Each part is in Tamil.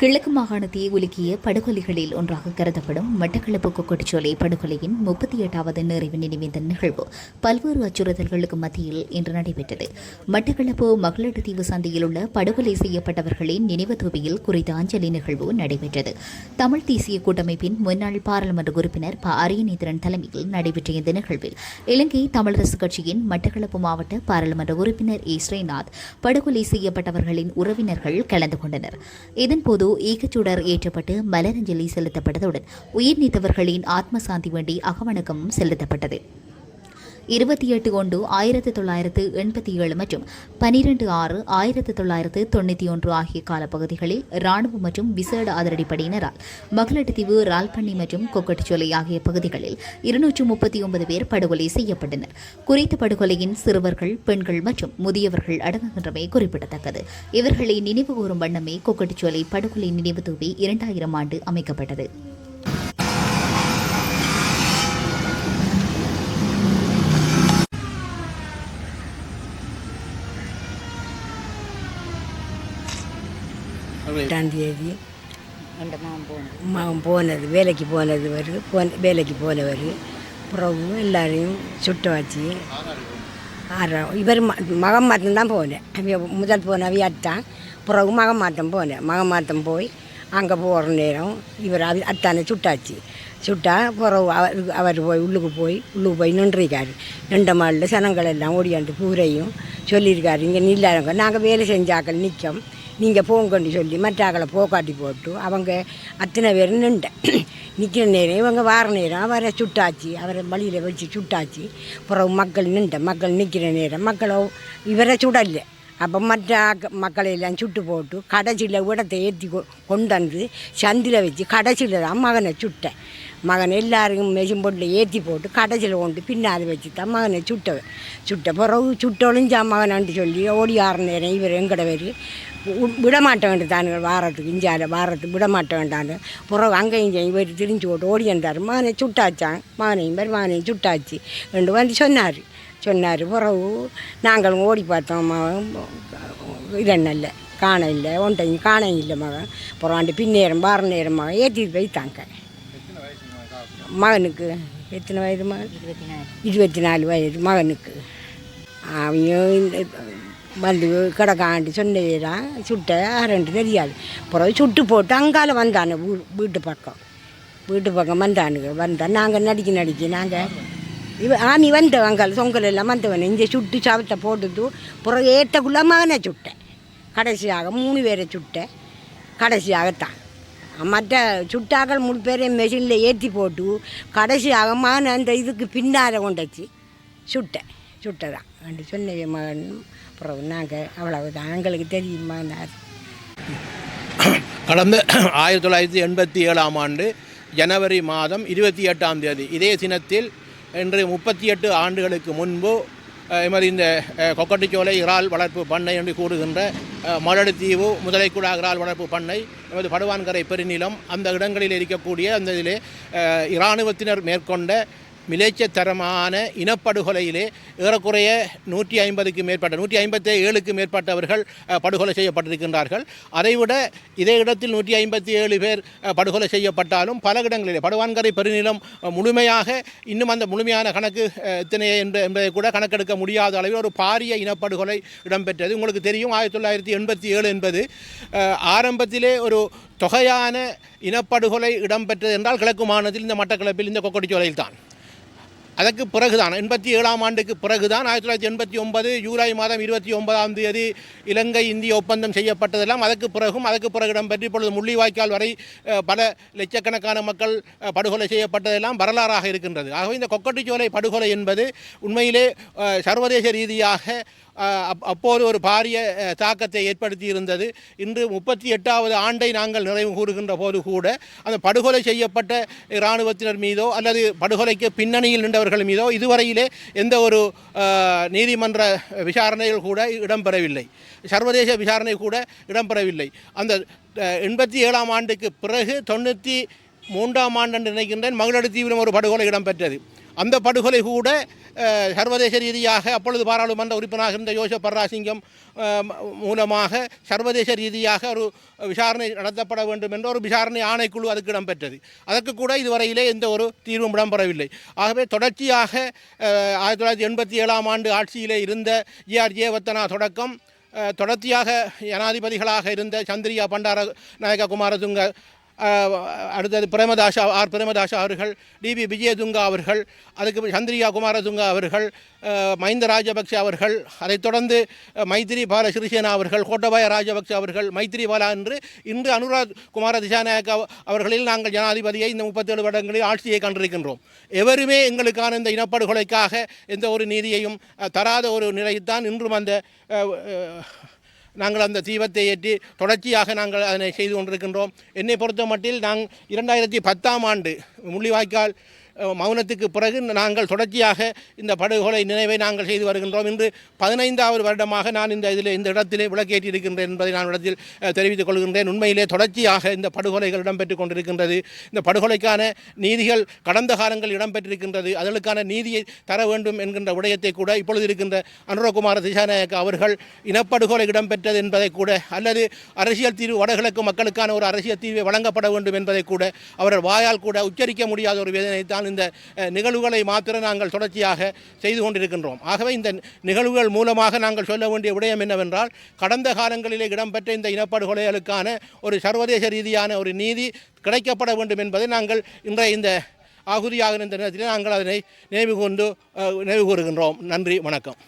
கிழக்கு மாகாணத்தை உலுக்கிய படுகொலைகளில் ஒன்றாக கருதப்படும் மட்டக்களப்பு கொக்கட்டிச்சோலை படுகொலையின் முப்பத்தி எட்டாவது நிறைவு நினைவேந்த நிகழ்வு பல்வேறு அச்சுறுத்தல்களுக்கு மத்தியில் இன்று நடைபெற்றது. மட்டக்களப்பு மகளிர் தீவு சந்தையில் உள்ள படுகொலை செய்யப்பட்டவர்களின் நினைவு தூபியில் குறித்த அஞ்சலி நிகழ்வு நடைபெற்றது. தமிழ் தேசிய கூட்டமைப்பின் முன்னாள் பாராளுமன்ற உறுப்பினர் ப. அரியநேந்திரன் தலைமையில் நடைபெற்ற இந்த நிகழ்வில் இலங்கை தமிழரசு கட்சியின் மட்டக்களப்பு மாவட்ட பாராளுமன்ற உறுப்பினர் ஏ. ஸ்ரீநாத் படுகொலை செய்யப்பட்டவர்களின் உறவினர்கள் கலந்து கொண்டனர். இதன்போது ஏகச்சூடர் ஏற்றப்பட்டு மலரஞ்சலி செலுத்தப்பட்டதுடன் உயிர் நீத்தவர்களின் ஆத்ம சாந்தி வேண்டி அகவணக்கமும் செலுத்தப்பட்டது. இருபத்தி எட்டு ஒன்று ஆயிரத்தி தொள்ளாயிரத்து எண்பத்தி ஏழு மற்றும் பனிரெண்டு ஆறு ஆயிரத்தி தொள்ளாயிரத்து தொண்ணூற்றி ஒன்று ஆகிய காலப்பகுதிகளில் ராணுவ மற்றும் விசேட அதிரடிப்படையினரால் மகளட்டுத்தீவு ரால்பண்ணி மற்றும் கொக்கட்டுச்சோலை ஆகிய பகுதிகளில் இருநூற்று முப்பத்தி ஒன்பது பேர் படுகொலை செய்யப்பட்டனர். குறித்த படுகொலையின் சிறுவர்கள் பெண்கள் மற்றும் முதியவர்கள் அடங்குகின்றமை குறிப்பிடத்தக்கது. இவர்களை நினைவு கூறும் வண்ணமே கொக்கட்டுச்சோலை படுகொலை நினைவு தூவி இரண்டாயிரம் ஆண்டு அமைக்கப்பட்டது. எட்டாம் தேதி மகன் போனது. வேலைக்கு போனது வரு போன வேலைக்கு போனவர். பிறகு எல்லாரையும் சுட்ட வச்சு ஆறாம் இவர் ம- மகன் மாற்றம் தான் போனேன். அவிய முதல் போன அவியாட்டான் பிறகு மகன் மாற்றம் போனேன். மகன் மாற்றம் போய் அங்கே போகிற நேரம் இவர் அவி அத்தானை சுட்டாச்சு. சுட்டா பிறகு அவர் அவர் போய் உள்ளுக்கு போய் உள்ளுக்கு போய் நின்றுருக்காரு. நின்ற மாளில் சனங்கள் எல்லாம் ஓடியாண்டு பூரையும் சொல்லியிருக்காரு. இங்கே நில்லாங்க நாங்கள் வேலை செஞ்சாக்கள் நிற்கும். நீங்கள் போங்கன்னு சொல்லி மற்றாக்களை போக்காட்டி போட்டு அவங்க அத்தனை பேர் நின்ற நிற்கிற நேரம் இவங்க வார நேரம் அவரை சுட்டாச்சு அவரை வழியில் வச்சு சுட்டாச்சு. பிறகு மக்கள் நின்ற மக்கள் நிற்கிற நேரம் மக்களோ இவரை சுடலை. அப்போ மற்ற மக்களை எல்லாம் சுட்டு போட்டு கடைசியில் விடத்தை ஏற்றி கொண்டு வந்து சந்தில் வச்சு கடைசியில் தான் மகனை சுட்டேன் மகன் எல்லாருக்கும் மெஷின் போட்டில் ஏற்றி போட்டு கடைசியில் கொண்டு பின்னாடி வச்சு தான் மகனை சுட்டவன். சுட்ட பிறகு சுட்டொழிஞ்சா மகனான்ட்டு சொல்லி ஓடி ஆற இவர் எங்கட பேர்? விட மாட்ட வேண்டியதானுங்க வாரத்துக்கு இஞ்சால வாரத்துக்கு விட மாட்ட பிறகு அங்கேயும் இங்கேயும் இவர் திரிஞ்சு போட்டு ஓடி வந்தார். மகனை சுட்டாச்சான். மகனையும் பேர் மகனையும் சுட்டாச்சு. ரெண்டு வந்து சொன்னார். சொன்னார் பிறகு நாங்களும் ஓடி பார்த்தோம் மகன். இதென்னல்ல காண இல்லை. ஒன்றையும் காண இல்லை மகன். அப்புறம் அந்த பின்னேரம் பார நேரம் மகன் ஏற்றிட்டு போய்த்தாங்க மகனுக்கு. எத்தனை வயது மகன்? இருபத்தி நாலு வயது மகனுக்கு. அவங்க இந்த வந்து கிடக்காண்டு சொன்னதான் சுட்ட ஆரண்டு தெரியாது. பிறகு சுட்டு போட்டு அங்கால வந்தானு வீ- வீட்டு பக்கம். வீட்டு பக்கம் வந்தானுங்க. வந்தான் நாங்கள் நடிக்க நடிக்க நாங்கள் இவ ஆமி வந்தவன் அங்கால சொங்கல் எல்லாம் வந்தவன். இங்கே சுட்டு சாவத்தை போட்டுட்டு பிறகு ஏற்றக்குள்ள மகனை சுட்டேன். கடைசியாக மூணு பேரை சுட்டேன். கடைசியாகத்தான். மற்ற சுட்டாக்கள் மூணு பேரையும் மெஷினில் ஏற்றி போட்டு கடைசி அகமான அந்த இதுக்கு பின்னாரை கொண்டாச்சு. சுட்டேன். சுட்டதான். அப்படி சொன்ன மகன். அப்புறம் நாங்கள் அவ்வளவுதான். எங்களுக்கு தெரியுமானார் கடந்த ஆயிரத்தி தொள்ளாயிரத்தி எண்பத்தி ஏழாம் ஆண்டு ஜனவரி மாதம் இருபத்தி எட்டாம் தேதி இதே தினத்தில் இன்று முப்பத்தி எட்டு ஆண்டுகளுக்கு முன்பு மாதிரி இந்த கொக்கட்டிச்சோலை இறால் வளர்ப்பு பண்ணை என்று கூறுகின்ற மலடுத்தீவு முதலைக்குடா இறால் வளர்ப்பு பண்ணை எமது படுவான்கரை பெருநிலம் அந்த இடங்களில் இருக்கக்கூடிய அந்த இதிலே இராணுவத்தினர் மேற்கொண்ட மிலேச்சத்தரமான இனப்படுகொலையிலே ஏறக்குறைய நூற்றி ஐம்பதுக்கு மேற்பட்ட நூற்றி ஐம்பத்தி ஏழுக்கு மேற்பட்டவர்கள் படுகொலை செய்யப்பட்டிருக்கின்றார்கள். அதைவிட இதே இடத்தில் நூற்றி ஐம்பத்தி ஏழு பேர் படுகொலை செய்யப்பட்டாலும் பல இடங்களிலே படுவான்கரை பெருநிலம் முழுமையாக இன்னும் அந்த முழுமையான கணக்கு எத்தனை என்று என்பதை கூட கணக்கெடுக்க முடியாத அளவில் ஒரு பாரிய இனப்படுகொலை இடம்பெற்றது. உங்களுக்கு தெரியும் ஆயிரத்தி தொள்ளாயிரத்தி எண்பத்தி ஏழு என்பது ஆரம்பத்திலே ஒரு தொகையான இனப்படுகொலை இடம்பெற்றது என்றால் கிழக்கு மாநிலத்தில் இந்த மட்டக்களப்பில் இந்த கொக்கடிச்சோலையில் தான் அதற்கு பிறகுதான் எண்பத்தி ஏழாம் ஆண்டுக்கு பிறகுதான் ஆயிரத்தி தொள்ளாயிரத்தி எண்பத்தி ஒன்பது ஜூலை மாதம் இருபத்தி ஒன்பதாம் தேதி இலங்கை இந்திய ஒப்பந்தம் செய்யப்பட்டதெல்லாம் அதற்கு பிறகும் அதற்கு பிறகு இடம்பெற்று இப்பொழுது முள்ளிவாய்க்கால் வரை பல லட்சக்கணக்கான மக்கள் படுகொலை செய்யப்பட்டதெல்லாம் வரலாறாக இருக்கின்றது. ஆகவே இந்த கொக்கட்டிச்சோலை படுகொலை என்பது உண்மையிலே சர்வதேச ரீதியாக அப்போது ஒரு பாரிய தாக்கத்தை ஏற்படுத்தி இருந்தது இன்று முப்பத்தி எட்டாவது ஆண்டை நாங்கள் நிறைவு கூறுகின்ற போது கூட அந்த படுகொலை செய்யப்பட்ட இராணுவத்தினர் மீதோ அல்லது படுகொலைக்கு பின்னணியில் நின்றவர்கள் மீதோ இதுவரையிலே எந்த ஒரு நீதிமன்ற விசாரணைகள் கூட இடம்பெறவில்லை. சர்வதேச விசாரணை கூட இடம்பெறவில்லை. அந்த எண்பத்தி ஏழாம் ஆண்டுக்கு பிறகு தொண்ணூற்றி மூன்றாம் ஆண்டு நினைக்கின்றேன் மகளடு தீவிரம் ஒரு படுகொலை இடம்பெற்றது. அந்த படுகொலை கூட சர்வதேச ரீதியாக அப்பொழுது பாராளுமன்ற உறுப்பினராக இருந்த யோசப் பர்ராசிங்கம் மூலமாக சர்வதேச ரீதியாக ஒரு விசாரணை நடத்தப்பட வேண்டும் என்ற ஒரு விசாரணை ஆணைக்குழு அதுக்கு இடம்பெற்றது. அதற்கு கூட இதுவரையிலே எந்த ஒரு தீர்வும் இடம்பெறவில்லை. ஆகவே தொடர்ச்சியாக ஆயிரத்தி தொள்ளாயிரத்தி எண்பத்தி ஏழாம் ஆண்டு ஆட்சியிலே இருந்த ஜிஆர் ஜேவத்தனா தொடக்கம் தொடர்ச்சியாக ஜனாதிபதிகளாக இருந்த சந்திரியா பண்டார நாயக குமாரதுங்க அடுத்தது பிரேமதாசா ஆர் பிரேமதாசா அவர்கள் டிபி விஜயதுங்கா அவர்கள் அதுக்கு சந்திரியா குமாரதுங்கா அவர்கள் மஹிந்த ராஜபக்ஷ அவர்கள் அதைத் தொடர்ந்து அஹ், மைத்திரி பால சிறிசேனா அவர்கள் கோட்டபாய ராஜபக்ஷ அவர்கள் மைத்திரி பாலா என்று இன்று அனுராக் குமார திசாநாயக் அவர்களில் நாங்கள் ஜனாதிபதியை இந்த முப்பத்தேழு வருடங்களில் ஆட்சியை கண்டிருக்கின்றோம். எவருமே எங்களுக்கான இந்த இனப்படுகொலைக்காக எந்த ஒரு நீதியையும் தராத ஒரு நிலையைத்தான் இன்றும் அந்த நாங்கள் அந்த தீபத்தை ஏற்றி தொடர்ச்சியாக நாங்கள் அதனை செய்து கொண்டிருக்கின்றோம். என்னை பொறுத்த மட்டில் நாங்கள் இரண்டாயிரத்தி பத்தாம் ஆண்டு முள்ளிவாய்க்கால் மௌனத்துக்கு பிறகு நாங்கள் தொடர்ச்சியாக இந்த படுகொலை நினைவை நாங்கள் செய்து வருகின்றோம். இன்று பதினைந்தாவது வருடமாக நான் இந்த இதில் இந்த இடத்திலே விளக்கேற்றி இருக்கின்றேன் என்பதை நான் இடத்தில் தெரிவித்துக் கொள்கின்றேன். உண்மையிலே தொடர்ச்சியாக இந்த படுகொலைகள் இடம்பெற்றுக் கொண்டிருக்கின்றது. இந்த படுகொலைக்கான நீதிகள் கடந்த காலங்கள் இடம்பெற்றிருக்கின்றது. அதற்கான நீதியை தர வேண்டும் என்கின்ற விடயத்தை கூட இப்பொழுது இருக்கின்ற அனுரகுமார திசாநாயக்க அவர்கள் இனப்படுகொலை இடம்பெற்றது என்பதை கூட அல்லது அரசியல் தீர்வு வடகிழக்கு மக்களுக்கான ஒரு அரசியல் தீர்வு வழங்கப்பட வேண்டும் என்பதை கூட அவர்கள் வாயால் கூட உச்சரிக்க முடியாத ஒரு வேதனை தான் இந்த நிகழ்வுகளை மாத்திரம் நாங்கள் தொடர்ச்சியாக செய்து கொண்டிருக்கின்றோம். ஆகவே இந்த நிகழ்வுகள் மூலமாக நாங்கள் சொல்ல வேண்டிய விடயம் என்னவென்றால் கடந்த காலங்களிலே இடம்பெற்ற இந்த இனப்படுகொலைகளுக்கான ஒரு சர்வதேச ரீதியான ஒரு நீதி கிடைக்கப்பட வேண்டும் என்பதை நாங்கள் இன்றைய இந்த ஆகுதியாக இந்த நேரத்தில் நாங்கள் அதனை நினைவு கொண்டு நினைவு கூறுகின்றோம். நன்றி வணக்கம்.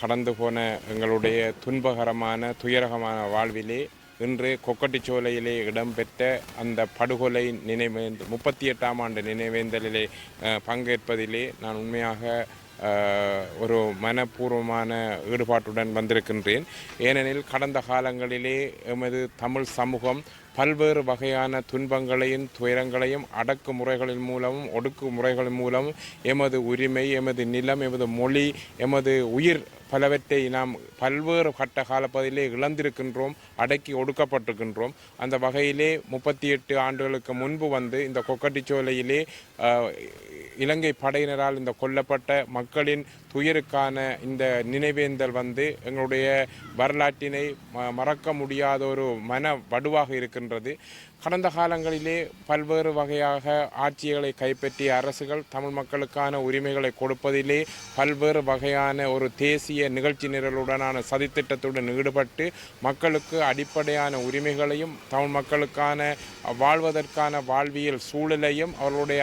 கடந்து போன எங்களுடைய துன்பகரமான துயரகமான வாழ்விலே இன்று கொக்கட்டிச்சோலையிலே இடம்பெற்ற அந்த படுகொலை நினைவேந்த முப்பத்தி எட்டாம் ஆண்டு நினைவேந்தலிலே பங்கேற்பதிலே நான் உண்மையாக ஒரு மனப்பூர்வமான ஈடுபாட்டுடன் வந்திருக்கின்றேன். ஏனெனில் கடந்த காலங்களிலே எமது தமிழ் சமூகம் பல்வேறு வகையான துன்பங்களையும் துயரங்களையும் அடக்கு முறைகளின் மூலமும் ஒடுக்கு முறைகளின் மூலமும் எமது உரிமை எமது நிலம் எமது மொழி எமது உயிர் பலவற்றை நாம் பல்வேறு கட்ட காலப்பதிலே இழந்திருக்கின்றோம் அடக்கி ஒடுக்கப்பட்டிருக்கின்றோம். அந்த வகையிலே முப்பத்தி எட்டு ஆண்டுகளுக்கு முன்பு வந்து இந்த கொக்கட்டிச்சோலையிலே இலங்கை படையினரால் இந்த கொல்லப்பட்ட மக்களின் துயருக்கான இந்த நினைவேந்தல் வந்து எங்களுடைய வரலாற்றினை ம- மறக்க முடியாத ஒரு மன வடுவாக இருக்கின்றது கடந்த காலங்களிலே பல்வேறு வகையாக ஆட்சிகளை கைப்பற்றிய அரசுகள் தமிழ் மக்களுக்கான உரிமைகளை கொடுப்பதிலே பல்வேறு வகையான ஒரு தேசிய நிகழ்ச்சி நிரலுடனான சதித்திட்டத்துடன் ஈடுபட்டு மக்களுக்கு அடிப்படையான உரிமைகளையும் தமிழ் மக்களுக்கான வாழ்வதற்கான வாழ்வியல் சூழலையும் அவர்களுடைய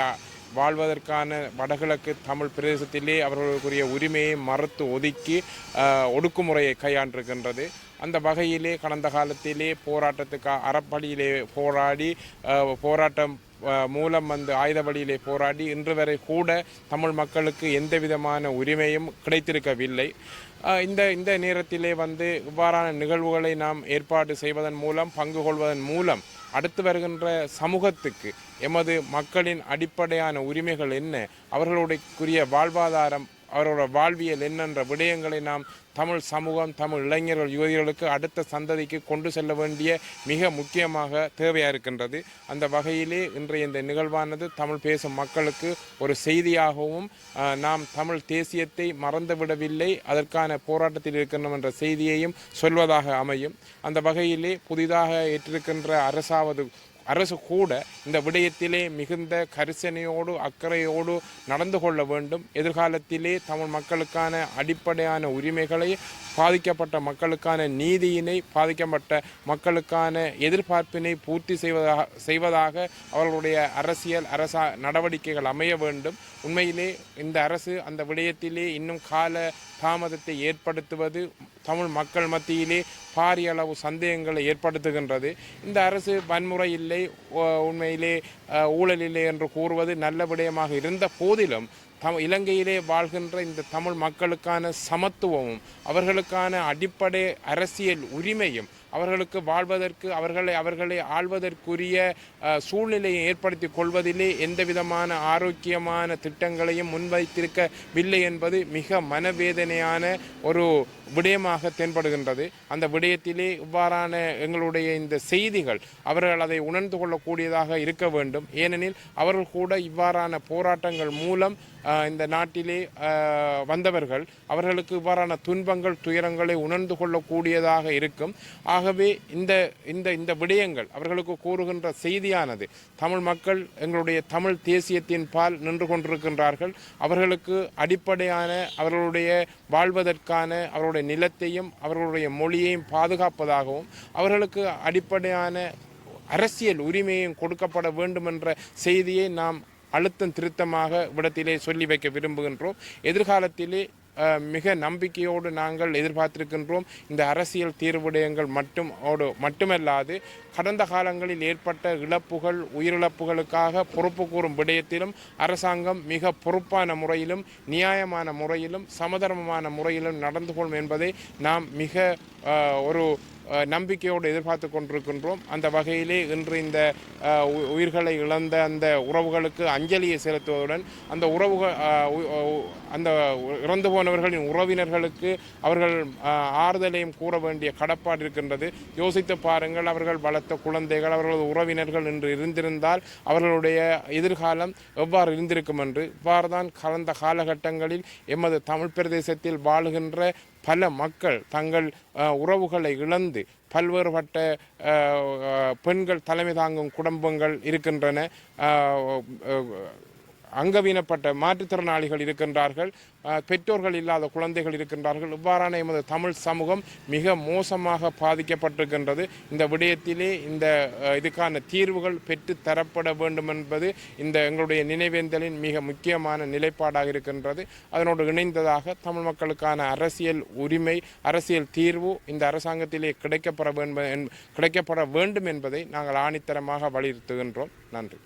வாழ்வதற்கான வடகிழக்கு தமிழ் பிரதேசத்திலே அவர்களுக்குரிய உரிமையை மறுத்து ஒதுக்கி ஒடுக்குமுறையை கையாண்டிருக்கின்றது. அந்த வகையிலே கடந்த காலத்திலே போராட்டத்துக்கு அறப்படியிலே போராடி போராட்டம் மூலம் வந்து ஆயுத வழியிலே போராடி இன்று வரை கூட தமிழ் மக்களுக்கு எந்த விதமான உரிமையும் கிடைத்திருக்கவில்லை. இந்த இந்த நேரத்திலே வந்து இவ்வாறான நிகழ்வுகளை நாம் ஏற்பாடு செய்வதன் மூலம் பங்கு கொள்வதன் மூலம் அடுத்து வருகின்ற சமூகத்துக்கு எமது மக்களின் அடிப்படையான உரிமைகள் என்ன? அவர்களுடைய வாழ்வாதாரம் அவரோட வாழ்வியல் என்னென்ற விடயங்களை நாம் தமிழ் சமூகம் தமிழ் இளைஞர்கள் யுவதிகளுக்கு அடுத்த சந்ததிக்கு கொண்டு செல்ல வேண்டிய மிக முக்கியமாக தேவையாக இருக்கின்றது. அந்த வகையிலே இன்றைய இந்த நிகழ்வானது தமிழ் பேசும் மக்களுக்கு ஒரு செய்தியாகவும் நாம் தமிழ் தேசியத்தை மறந்துவிடவில்லை அதற்கான போராட்டத்தில் இருக்கின்றோம் என்ற செய்தியையும் சொல்வதாக அமையும். அந்த வகையிலே புதிதாக ஏற்றிருக்கின்ற அரசாவது அரசு கூட இந்த விடயத்திலே மிகுந்த கரிசனையோடு அக்கறையோடு நடந்து கொள்ள வேண்டும். எதிர்காலத்திலே தமிழ் மக்களுக்கான அடிப்படையான உரிமைகளை பாதிக்கப்பட்ட மக்களுக்கான நீதியினை பாதிக்கப்பட்ட மக்களுக்கான எதிர்பார்ப்பினை பூர்த்தி செய்வதாக செய்வதாக அவர்களுடைய அரசியல் அரசா நடவடிக்கைகள் அமைய வேண்டும். உண்மையிலே இந்த அரசு அந்த விடயத்திலே இன்னும் கால தாமதத்தை ஏற்படுத்துவது தமிழ் மக்கள் மத்தியிலே பாரிய அளவு சந்தேகங்களை ஏற்படுத்துகின்றது. இந்த அரசு வன்முறை இல்லை உண்மையிலே ஊழல் இல்லை என்று கூறுவது நல்ல விடயமாக இருந்த போதிலும் தம் இலங்கையிலே வாழ்கின்ற இந்த தமிழ் மக்களுக்கான சமத்துவமும் அவர்களுக்கான அடிப்படை அரசியல் உரிமையும் அவர்களுக்கு வாழ்வதற்கு அவர்களை அவர்களை ஆள்வதற்குரிய சூழ்நிலையை ஏற்படுத்தி கொள்வதிலே எந்த விதமான ஆரோக்கியமான திட்டங்களையும் முன்வைத்திருக்கவில்லை என்பது மிக மனவேதனையான ஒரு விடயமாக தென்படுகின்றது. அந்த விடயத்திலே இவ்வாறான எங்களுடைய இந்த செய்திகள் அவர்கள் அதை உணர்ந்து கொள்ளக்கூடியதாக இருக்க வேண்டும். ஏனெனில் அவர்கள் கூட இவ்வாறான போராட்டங்கள் மூலம் இந்த நாட்டிலே வந்தவர்கள் அவர்களுக்கு இவ்வாறான துன்பங்கள் துயரங்களை உணர்ந்து கொள்ளக்கூடியதாக இருக்கும். ஆகவே இந்த இந்த இந்த விடயங்கள் அவர்களுக்கு கூறுகின்ற செய்தியானது தமிழ் மக்கள் எங்களுடைய தமிழ் தேசியத்தின் பால் நின்று கொண்டிருக்கின்றார்கள். அவர்களுக்கு அடிப்படையான அவர்களுடைய வாழ்வதற்கான அவர்களுடைய நிலத்தையும் அவர்களுடைய மொழியையும் பாதுகாப்பதாகவும் அவர்களுக்கு அடிப்படையான அரசியல் உரிமையும் கொடுக்கப்பட வேண்டும் என்ற செய்தியை நாம் அழுத்தம் திருத்தமாக விடத்திலே சொல்லி வைக்க விரும்புகின்றோம். எதிர்காலத்திலே மிக நம்பிக்கையோடு நாங்கள் எதிர்பார்த்திருக்கின்றோம். இந்த அரசியல் தீர்வுடயங்கள் மட்டும் ஓடு மட்டுமல்லாது கடந்த காலங்களில் ஏற்பட்ட இழப்புகள் உயிரிழப்புகளுக்காக பொறுப்பு கூறும் விடயத்திலும் அரசாங்கம் மிக பொறுப்பான முறையிலும் நியாயமான முறையிலும் சமதர்மமான முறையிலும் நடந்து கொள்ளும் என்பதை நாம் மிக ஒரு நம்பிக்கையோடு எதிர்பார்த்து கொண்டிருக்கின்றோம். அந்த வகையிலே இன்று இந்த உ- உயிர்களை இழந்த அந்த உறவுகளுக்கு அஞ்சலியை செலுத்துவதுடன் அந்த உறவுகள் அந்த இறந்து போனவர்களின் உறவினர்களுக்கு அவர்கள் ஆறுதலையும் கூற வேண்டிய கடப்பாடு இருக்கின்றது. யோசித்து பாருங்கள் அவர்கள் வளர்த்த குழந்தைகள் அவர்களது உறவினர்கள் என்று இருந்திருந்தால் அவர்களுடைய எதிர்காலம் எவ்வாறு இருந்திருக்கும் என்று இவ்வாறு தான் கலந்த காலகட்டங்களில் எமது தமிழ் பிரதேசத்தில் வாழுகின்ற பல மக்கள் தங்கள் உறவுகளை இழந்து பல்வேறுபட்ட பெண்கள் தலைமை தாங்கும் குடும்பங்கள் இருக்கின்றன. அங்கவீனப்பட்ட மாற்றுத்திறனாளிகள் இருக்கின்றார்கள் பெற்றோர்கள் இல்லாத குழந்தைகள் இருக்கின்றார்கள். இவ்வாறான எமது தமிழ் சமூகம் மிக மோசமாக பாதிக்கப்பட்டிருக்கின்றது. இந்த விடயத்திலே இந்த இதுக்கான தீர்வுகள் பெற்று தரப்பட வேண்டும் என்பது இந்த எங்களுடைய நினைவேந்தலின் மிக முக்கியமான நிலைப்பாடாக இருக்கின்றது. அதனோடு இணைந்ததாக தமிழ் மக்களுக்கான அரசியல் உரிமை அரசியல் தீர்வு இந்த அரசாங்கத்திலே கிடைக்கப்பட வேண்டும் கிடைக்கப்பட வேண்டும் என்பதை நாங்கள் ஆணித்தரமாக வலியுறுத்துகின்றோம். நன்றி.